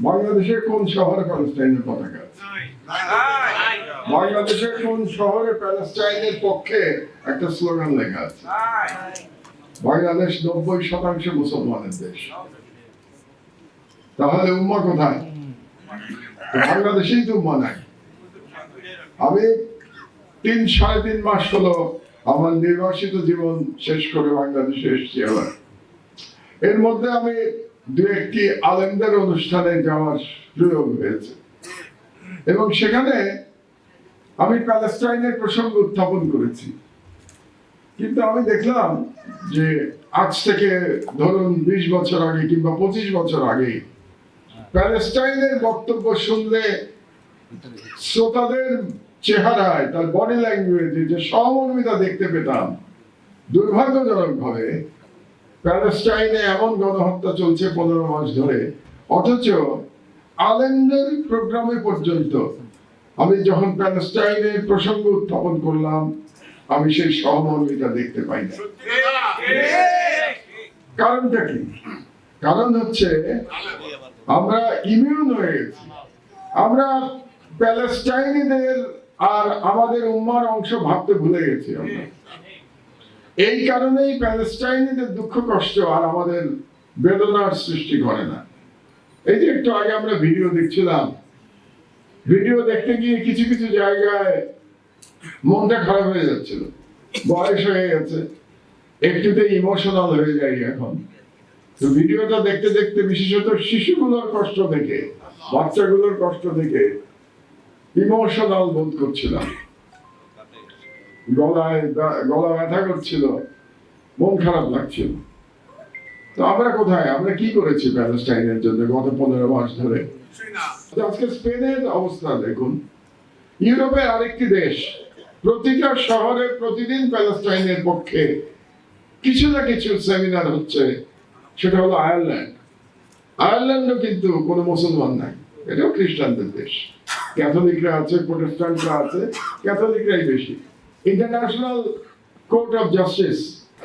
বাংলাদেশের কোন শহরে প্যালেস্টাইনের পতাকা আছে? বাংলাদেশের কোন শহরে প্যালেস্টাইনের পক্ষে একটা স্লোগান লেখা আছে? বাংলাদেশ নব্বই শতাংশ মুসলমানের দেশ। তাহলে উম্মা কোথায়? বাংলাদেশেই তো উম্মা নাই। আমি তিন, সাড়ে তিন মাস হলো আমার নির্বাসিত জীবন শেষ করে বাংলাদেশে এসেছি আবার এর মধ্যে আমি দু একটি আলেমদের অনুষ্ঠানে যাওয়ার সুযোগ হয়েছে। এবং সেখানে আমি প্যালেস্টাইনের প্রসঙ্গ উত্থাপন করেছি। কিন্তু আমি দেখলাম যে আজ থেকে ধরুন বিশ বছর আগে কিংবা পঁচিশ বছর আগে প্যালেস্টাইনের বক্তব্য শুনলে শ্রোতাদের চেহারায়, তার বডি ল্যাঙ্গুয়েজে যে সহমর্মিতা দেখতে পেতাম দুর্ভাগ্যজনক ভাবে প্যালেস্টাইনে এমন গণহত্যা চলছে পনেরো মাস ধরে, অথচ আলেমদের প্রোগ্রামে পর্যন্ত আমি যখন প্যালেস্টাইনের প্রসঙ্গ উত্থাপন করলাম, আমি সেই সহমর্মিতা দেখতে পাই না। কারণটা কি? কারণ হচ্ছে, আমরা ইমিউন হয়ে গেছি। আমরা প্যালেস্টাইনিদের আর আমাদের উম্মার অংশ ভাবতে ভুলে গেছি আমরা। এই কারণেই প্যালেস্টাইনিদের দুঃখ কষ্ট আর আমাদের বেদনার সৃষ্টি করে না। এই যে একটু আগে আমরা ভিডিও দেখছিলাম, ভিডিও দেখতে গিয়ে কিছু কিছু জায়গায় মনটা খারাপ হয়ে যাচ্ছিল, বয়স হয়ে গেছে, একটুতে ইমোশনাল হয়ে যাই এখন। তো ভিডিওটা দেখতে দেখতে বিশেষত শিশুগুলোর কষ্ট দেখে, বাচ্চাগুলোর কষ্ট দেখে ইমোশনাল বোধ করছিলাম। গলায় গলা ব্যথা করছিল মন খারাপ লাগছিল। তো আমরা কোথায়? আমরা কি করেছি প্যালেস্টাইনের জন্য গত পনেরো মাস ধরে? আজকে স্পেনের অবস্থা দেখুন। ইউরোপের আরেকটি দেশ প্রতিটা শহরে প্রতিদিন প্যালেস্টাইনের পক্ষে কিছু না কিছু সেমিনার হচ্ছে সেটা হলো আয়ারল্যান্ড। আয়ারল্যান্ডও কিন্তু কোনো মুসলমান নাই এটাও খ্রিস্টানদের দেশ। ক্যাথলিকরা আছে প্রোটেস্টান্টরা আছে ক্যাথলিকরাই বেশি। ইন্টারন্যাশনাল কোর্ট অফ জাস্টিস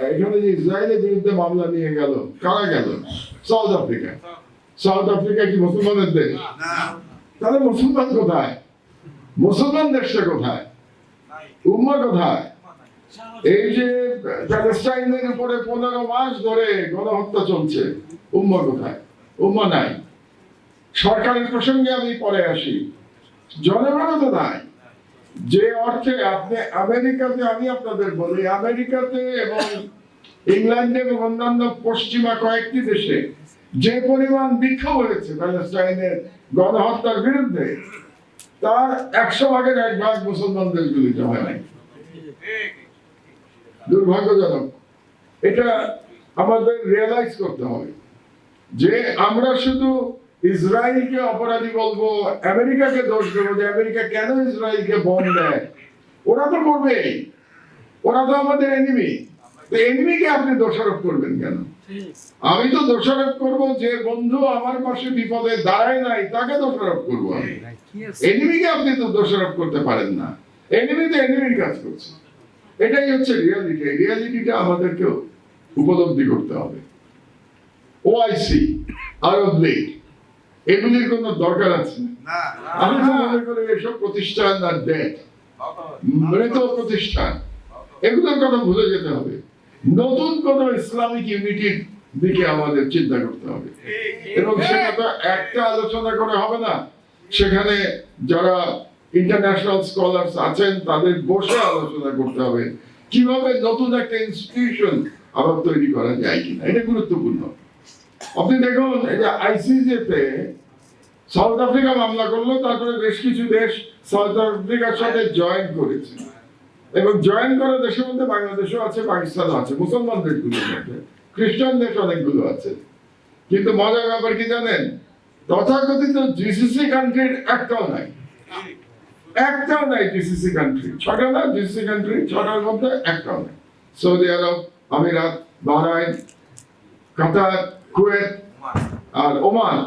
এখানে যে ইসরায়েলের বিরুদ্ধে মামলা নিয়ে গেল কারা গেল? সাউথ আফ্রিকা সাউথ আফ্রিকা কি মুসলমানের দেশ? তাহলে মুসলমান কোথায়? মুসলমান দেশটা কোথায়? উম্মা কোথায়? এই যে প্যালেস্টাইনের উপরে পনেরো মাস ধরে গণহত্যা চলছে উম্মা কোথায়? উম্মা নাই। সরকারের প্রসঙ্গে আমি পরে আসি। জনগণও তো নাই। যে অর্থে আপনি আমেরিকাতে, আমি আপনাদের বলি, আমেরিকাতে এবং ইংল্যান্ডে এবং অন্যান্য পশ্চিমা কয়েকটি দেশে যে পরিমাণ বিক্ষোভ হয়েছে প্যালেস্টাইনের গণহত্যার বিরুদ্ধে, তার একশো ভাগের এক ভাগ মুসলমান দেশগুলিতে হয় নাই। দুর্ভাগ্যজনক। এটা আমাদের রিয়েলাইজ করতে হবে যে আমরা শুধু ইসরায়েলকে অপরাধী বলব, আমেরিকাকে দোষ দেবো যে আমেরিকা কেন ইসরায়েলকে বম দেয়? ওরা তো করবে। ওরা তো আমাদের এনিমি তো এনিমিকে আপনি দোষারোপ করবেন কেন? আমি তো দোষারোপ করব যে বন্ধু আমার পাশে বিপদে দাঁড়ায় নাই, তাকে দোষারোপ করব আমি। এনিমিকে আপনি তো দোষারোপ করতে পারেন না। এনিমি তো এনিমির কাজ করছে। এটাই হচ্ছে রিয়ালিটি রিয়ালিটিটা আমাদেরকে উপলব্ধি করতে হবে। ওআইসি আরব লীগ এগুলির কোনো দরকার আছে? আমি তো মনে করি এসব প্রতিষ্ঠান আর ডেট মৃত প্রতিষ্ঠান। এগুলোর কথা ভুলে যেতে হবে। নতুন কোন ইসলামিক ইউনিটির দিকে আমাদের চিন্তা করতে হবে। এবং সেটা তো একটা আলোচনা করে হবে না। সেখানে যারা ইন্টারন্যাশনাল স্কলার্স আছেন তাদের বসে আলোচনা করতে হবে। কীভাবে নতুন একটা ইনস্টিটিউশন আবার তৈরি করা যায় কিনা? এটা গুরুত্বপূর্ণ। আপনি দেখুন, এই যে আইসিজে তে সাউথ আফ্রিকা মামলা করল, তারপরে বেশ কিছু দেশ সাউথ আফ্রিকার সাথে জয়েন করেছে। এবং জয়েন করা দেশের মধ্যে বাংলাদেশও আছে, পাকিস্তানও আছে, মুসলমান দেশগুলোর মধ্যে খ্রিস্টান দেশ অনেকগুলো আছে। কিন্তু মজার ব্যাপার কি জানেন? তথাকথিত জিসিসি কান্ট্রির একটাও নাই। একটাও নাই জিসিসি কান্ট্রি ছটা না জিসিসি কান্ট্রি ছটার মধ্যে একটাও নাই। সৌদি আরব, আমিরাত, বাহরাইন, কাতার কুয়েত আর ওমান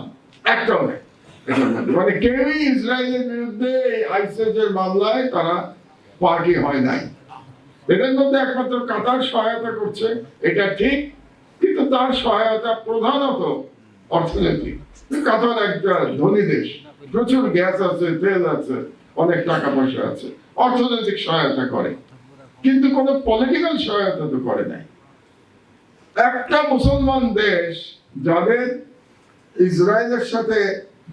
একটাও নেই এটার। মানে কেউই ইসরায়েলের বিরুদ্ধে আইসিসের মামলায় তারা পার্টি হয় নাই। এদের মধ্যে একমাত্র কাতার সহায়তা করছে এটা ঠিক কিন্তু তার সহায়তা প্রধানত অর্থনৈতিক। কাতার একটা ধনী দেশ প্রচুর গ্যাস আছে তেল আছে অনেক টাকা পয়সা আছে অর্থনৈতিক সহায়তা করে। কিন্তু কোনো পলিটিক্যাল সহায়তা তো করে নাই। একটা মুসলমান দেশ যাদের ইসরায়েলের সাথে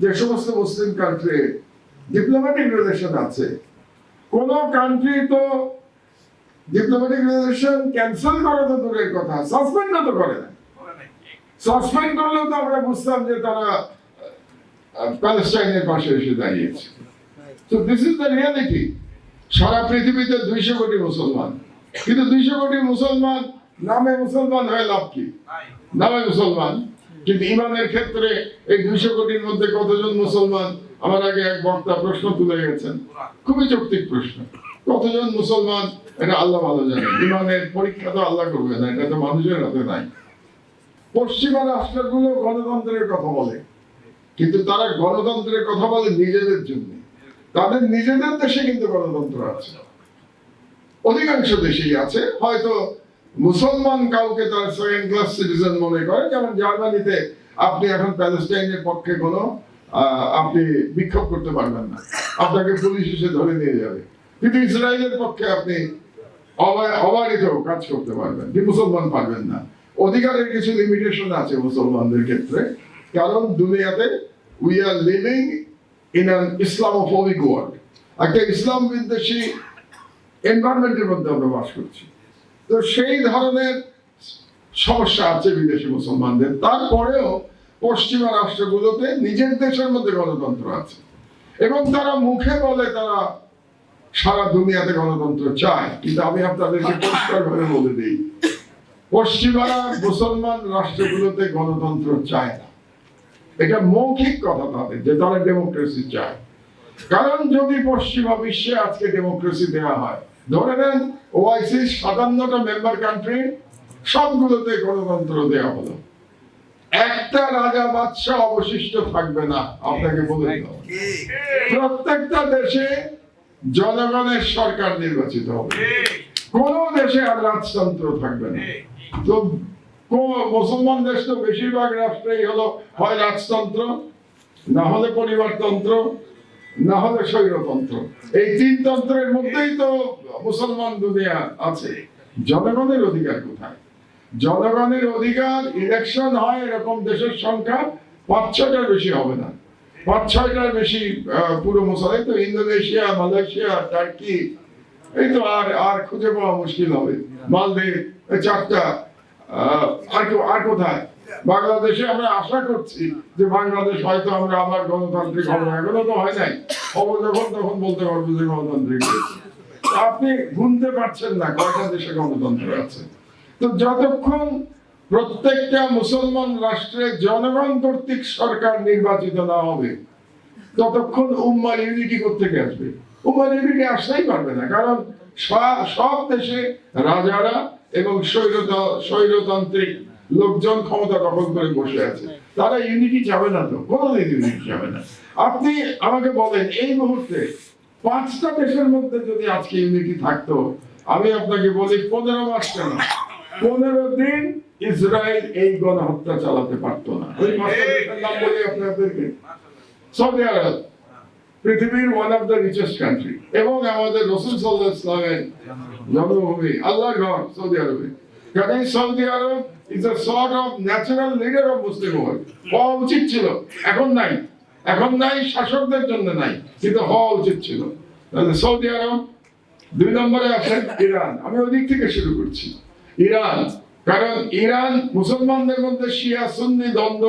যে সমস্ত মুসলিম কান্ট্রি ডিপ্লোম্যাটিক রিলেশন আছে। কোন কান্ট্রি তো ডিপ্লোম্যাটিক রিলেশন ক্যান্সেল করা তো দূরের কথা সাসপেন্ড তো করে না। সাসপেন্ড করলেও তো আমরা বুঝতাম যে তারা প্যালেস্টাইনের পাশে এসে দাঁড়িয়েছে। তো দিস ইজ দ্য রিয়ালিটি সারা পৃথিবীতে দুইশো কোটি মুসলমান। কিন্তু দুইশো কোটি মুসলমান নামে মুসলমান হয়ে লাভ কি? নামে মুসলমান। কিন্তু ইমানের ক্ষেত্রে এই দুইশো কোটির মধ্যে কতজন মুসলমান? আমার আগে এক বক্তা প্রশ্ন তুলে গেছেন। খুবই যৌক্তিক প্রশ্ন। কতজন মুসলমান? এটা আল্লাহ ভালো জানে ইমানের পরীক্ষা তো আল্লাহ করবে না এটা তো মানুষের হাতে নাই। পশ্চিমা রাষ্ট্রগুলো গণতন্ত্রের কথা বলে। কিন্তু তারা গণতন্ত্রের কথা বলে নিজেদের জন্য। তাদের নিজেদের দেশে কিন্তু গণতন্ত্র আছে। অধিকাংশ দেশেই আছে। হয়তো মুসলমান কাউকে তার সেকেন্ড ক্লাস সিটিজেন মনে করে, যেমন জার্মানিতে আপনি এখন প্যালেস্টাইনের পক্ষে কোনো আপনি বিক্ষোভ করতে পারবেন না। আপনাকে পুলিশ এসে ধরে নিয়ে যাবে। কিন্তু ইসরায়েলের পক্ষে আপনি অবা- অবারিত কাজ করতে পারবেন কি মুসলমান পারবেন না। অধিকারের কিছু লিমিটেশন আছে মুসলমানদের ক্ষেত্রে। কারণ দুনিয়াতে we are living in an Islamophobic world একটা ইসলাম বিদ্বেষী এনভায়রনমেন্টের মধ্যে আমরা বাস করছি। তো সেই ধরনের সমস্যা আছে বিদেশি মুসলমানদের। তারপরেও পশ্চিমা রাষ্ট্রগুলোতে নিজের দেশের মধ্যে গণতন্ত্র আছে। এবং তারা মুখে বলে তারা সারা দুনিয়াতে গণতন্ত্র চায়। কিন্তু আমি আপনাদেরকে পরিষ্কার ভাবে বলে দিই, পশ্চিমারা মুসলমান রাষ্ট্রগুলোতে গণতন্ত্র চায় না। এটা মৌখিক কথা তাদের, যে তারা ডেমোক্রেসি চায়। কারণ যদি পশ্চিমা বিশ্বে আজকে ডেমোক্রেসি দেওয়া হয় ধরে নেন ওআইসি সাতান্নটা মেম্বার কান্ট্রি সবগুলোতে গণতন্ত্র দেওয়া হলো। একটা রাজা বাদশাহ অবশিষ্ট থাকবে না, আপনাকে বলে প্রত্যেকটা দেশে জনগণের সরকার নির্বাচিত হবে। কোন দেশে আর রাজতন্ত্র থাকবে না। তো কো- মুসলমান দেশ তো বেশিরভাগ রাষ্ট্রেই হলো হয় রাজতন্ত্র, না হলে পরিবারতন্ত্র না হলে স্বৈরতন্ত্র। এই তিন তন্ত্রের মধ্যেই তো মুসলমান দুনিয়া আছে। জনগণের অধিকার কোথায়? জনগণের অধিকার ইলেকশন হয় এরকম দেশের সংখ্যা পাঁচ ছয়টার বেশি হবে না। পাঁচ ছয়টার বেশি পুরো মুসলমান তো ইন্দোনেশিয়া, মালয়েশিয়া, টার্কি, এই তো আর আর খুঁজে পাওয়া মুশকিল হবে। মালদ্বীপ চারটা আর আর কোথায়? বাংলাদেশে আমরা আশা করছি যে বাংলাদেশ হয়তো আমরা আবার গণতান্ত্রিক হবে। এখনও তো হয় নাই। হব যখন তখন বলতে পারব যে গণতান্ত্রিক আপনি গুনতে পারছেন না, কয়টা দেশে গণতন্ত্র আছে? তো যতক্ষণ প্রত্যেকটা মুসলমান রাষ্ট্রে জনগণ কর্তৃক সরকার নির্বাচিত না হবে, ততক্ষণ উম্মার ইউনিটি থেকে আসবে? উম্মার ইউনিটি আসতেই পারবে না, কারণ সব- দেশে রাজারা এবং স্বৈরতান্ত্রিক লোকজন ক্ষমতা দখল করে বসে আছে। তারা ইউনিটি যাবে না তো। কোনোদিন ইউনিটি যাবে না। আপনি আমাকে বলেন এই মুহূর্তে পাঁচটা দেশের মধ্যে যদি আজকে ইউনিটি থাকতো আমি আপনাকে বলি পনেরো মাস কেন? পনেরো দিন ইসরায়েল এই গণহত্যা চালাতে পারতো না। ওই নাম বলি আপনাদেরকে। সৌদি আরব পৃথিবীর one of the richest country এবং আমাদের রসুল সাল্লাহ ইসলামের জন্মভূমি আল্লাহ ঘর সৌদি আরবে। কারণ Saudi Arab is a sort of natural leader of Muslim world হওয়া উচিত ছিল। এখন নাই। এখন নাই, শাসকদের জন্য নাই, কিন্তু হওয়া উচিত ছিল। সৌদি আরব দুই নম্বরে আছে ইরান। আমি ওই দিক থেকে শুরু করছি। ইরান, কারণ ইরান মুসলমানদের মধ্যে শিয়া সুন্নি দ্বন্দ্ব,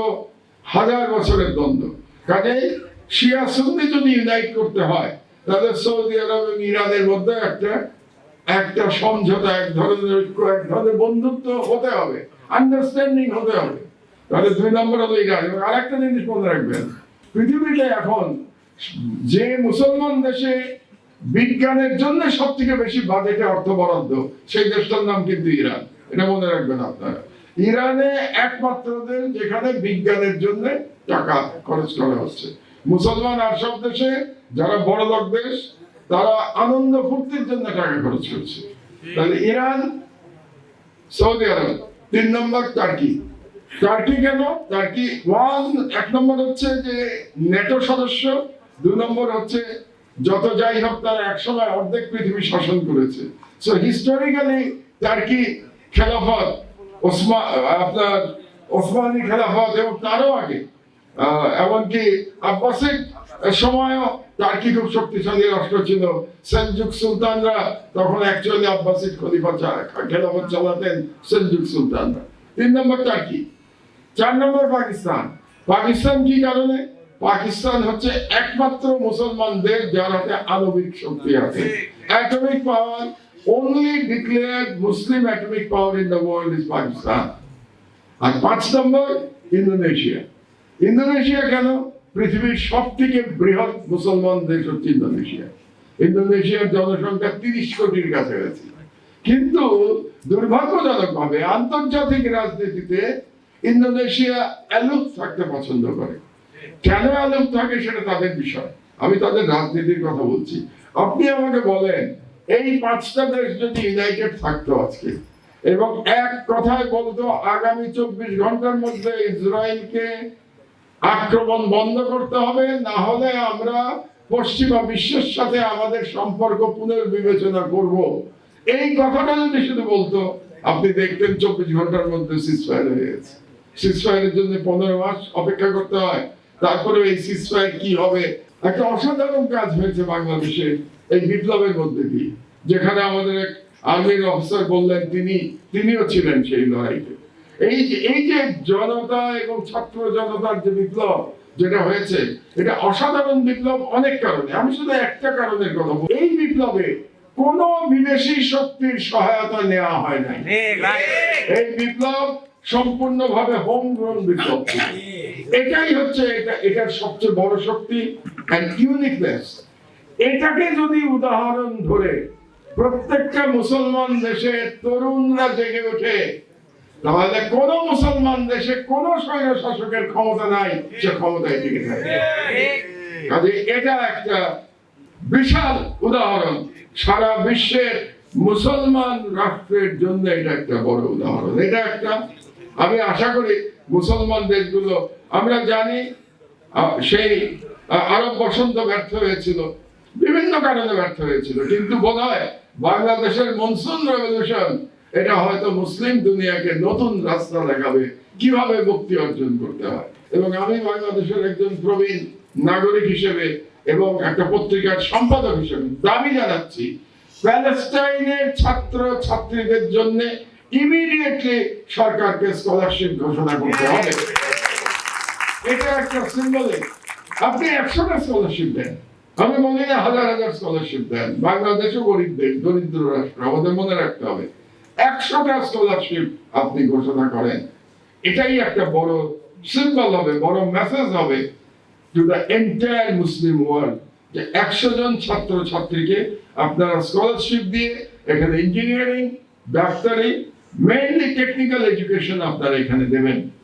হাজার বছরের দ্বন্দ্ব। কাজে শিয়া সুন্নি যদি ইউনাইট করতে হয়, তাহলে সৌদি আরব এবং ইরানের মধ্যে একটা একটা সমঝোতা, এক ধরনের ঐক্য এক ধরনের বন্ধুত্ব হতে হবে আন্ডারস্ট্যান্ডিং হতে হবে। তাহলে দুই নম্বর হলো ইরান এবং আরেকটা জিনিস মনে রাখবেন, পৃথিবীতে এখন যে মুসলমান দেশে বিজ্ঞানের জন্য সব থেকে বেশি বাজেটে অর্থ বরাদ্দ, সেই দেশটার নাম কিন্তু ইরান। এটা মনে রাখবেন আপনারা। ইরানে একমাত্র দেশ যেখানে বিজ্ঞানের জন্য টাকা খরচ করা হচ্ছে। মুসলমান আর সব দেশে যারা বড় লোক দেশ তারা আনন্দ ফুর্তির জন্য টাকা খরচ করছে। তাহলে ইরান, সৌদি আরব, তিন নম্বর টার্কি। টার্কি কেন? টার্কি ওয়ান, এক নম্বর হচ্ছে যে নেটো সদস্য, দু নম্বর হচ্ছে যত যাই হোক তারা একসময় অর্ধেক পৃথিবী শাসন করেছে। সো হিস্টোরিক্যালি টার্কি খেলাফত ওসমান আপনার ওসমানী খেলাফত এবং তারও আগে এমনকি আব্বাসিক সময়ও টার্কি খুব শক্তিশালী রাষ্ট্র ছিল। সুলতানরা তখন খলিফা খেলাফত চালাতেন সুলতানরা। তিন নম্বর টার্কি। চার নম্বর পাকিস্তান। পাকিস্তান কি কারণে? পাকিস্তান হচ্ছে একমাত্র মুসলমানদের যার হাতে আণবিক শক্তি আছে। Atomic power only declared Muslim atomic power in the world is. আর পাঁচ নম্বর ইন্দোনেশিয়া ইন্দোনেশিয়া কেন? পৃথিবীর সব থেকে বৃহৎ মুসলমান দেশ হচ্ছে ইন্দোনেশিয়া। ইন্দোনেশিয়ার জনসংখ্যা তিরিশ কোটির কাছাকাছি। কিন্তু দুর্ভাগ্যজনক ভাবে আন্তর্জাতিক রাজনীতিতে ইন্দোনেশিয়া অ্যালুপ থাকতে পছন্দ করে। কেন অ্যালুপ থাকে সেটা তাদের বিষয়। আমি তাদের রাজনীতির কথা বলছি। আপনি আমাকে বলেন, এই পাঁচটা দেশ যদি ইউনাইটেড থাকতো আজকে, এবং এক কথায় বলতো, আগামী চব্বিশ ঘণ্টার মধ্যে ইসরায়েলকে আক্রমণ বন্ধ করতে হবে, না হলে আমরা পশ্চিমা বিশ্বের সাথে আমাদের সম্পর্ক পুনর্বিবেচনা করব। এই কথাটা যদি শুধু বলতো, আপনি দেখতেন চব্বিশ ঘণ্টার মধ্যে সিসফায়ার হয়ে গেছে। সিসফায়ারের জন্য পনেরো মাস অপেক্ষা করতে হয়। তারপরে এই সিসফায়ার কি হবে? একটা অসাধারণ কাজ হয়েছে বাংলাদেশে, এই বিপ্লবের মধ্যে দিয়ে। যেখানে আমাদের এক আর্মির অফিসার বললেন তিনি, তিনিও ছিলেন সেই লড়াইতে। এই যে এই যে জনতা এবং ছাত্র জনতার যে বিপ্লব যেটা হয়েছে এটা অসাধারণ বিপ্লব অনেক কারণে। আমি শুধু একটা কারণের কথা এই বিপ্লবে কোন বিদেশি শক্তির সহায়তা নেওয়া হয় নাই। এই বিপ্লব সম্পূর্ণভাবে হোম গ্রোন বিপ্লব। এটাই হচ্ছে এটা এটার সবচেয়ে বড় শক্তি এন্ড ইউনিকনেস এটাকে যদি উদাহরণ ধরে প্রত্যেকটা মুসলমান দেশে তরুণরা জেগে ওঠে তাহলে কোন মুসলমান দেশে কোন স্বৈর শাসকের ক্ষমতা নাই সে ক্ষমতায় টিকে থাকে। কাজে এটা একটা বিশাল উদাহরণ। সারা বিশ্বের মুসলমান রাষ্ট্রের জন্য এটা একটা বড় উদাহরণ। এটা একটা আমি আশা করি মুসলমান দেশগুলো আমরা জানি সেই আরব বসন্ত ব্যর্থ হয়েছিল। বিভিন্ন কারণে ব্যর্থ হয়েছিল। কিন্তু বোধ হয় বাংলাদেশের মনসুন রেভলিউশন এটা হয়তো মুসলিম দুনিয়াকে নতুন রাস্তা দেখাবে, কীভাবে মুক্তি অর্জন করতে হয়। এবং আমি বাংলাদেশের একজন প্রবীণ নাগরিক হিসেবে এবং একটা পত্রিকার সম্পাদক হিসেবে দাবি জানাচ্ছি, প্যালেস্টাইনের ছাত্র ছাত্রীদের জন্য ইমিডিয়েটলি সরকারকে স্কলারশিপ ঘোষণা করতে হবে। এটা একটা সিম্বলিক আপনি একশোটা স্কলারশিপ দেন। আমি মনে হয় হাজার হাজার স্কলারশিপ দেন। বাংলাদেশও গরিব দেশ দরিদ্র রাষ্ট্র, আমাদের মনে রাখতে হবে। একশোটা স্কলারশিপ আপনি ঘোষণা করেন। এটাই একটা বড় সিম্বল হবে, বড় মেসেজ হবে to the entire Muslim world যে একশো জন ছাত্র ছাত্রীকে আপনারা স্কলারশিপ দিয়ে এখানে ইঞ্জিনিয়ারিং ডাক্তারি মেইনলি টেকনিক্যাল এডুকেশন আপনারা এখানে দেবেন।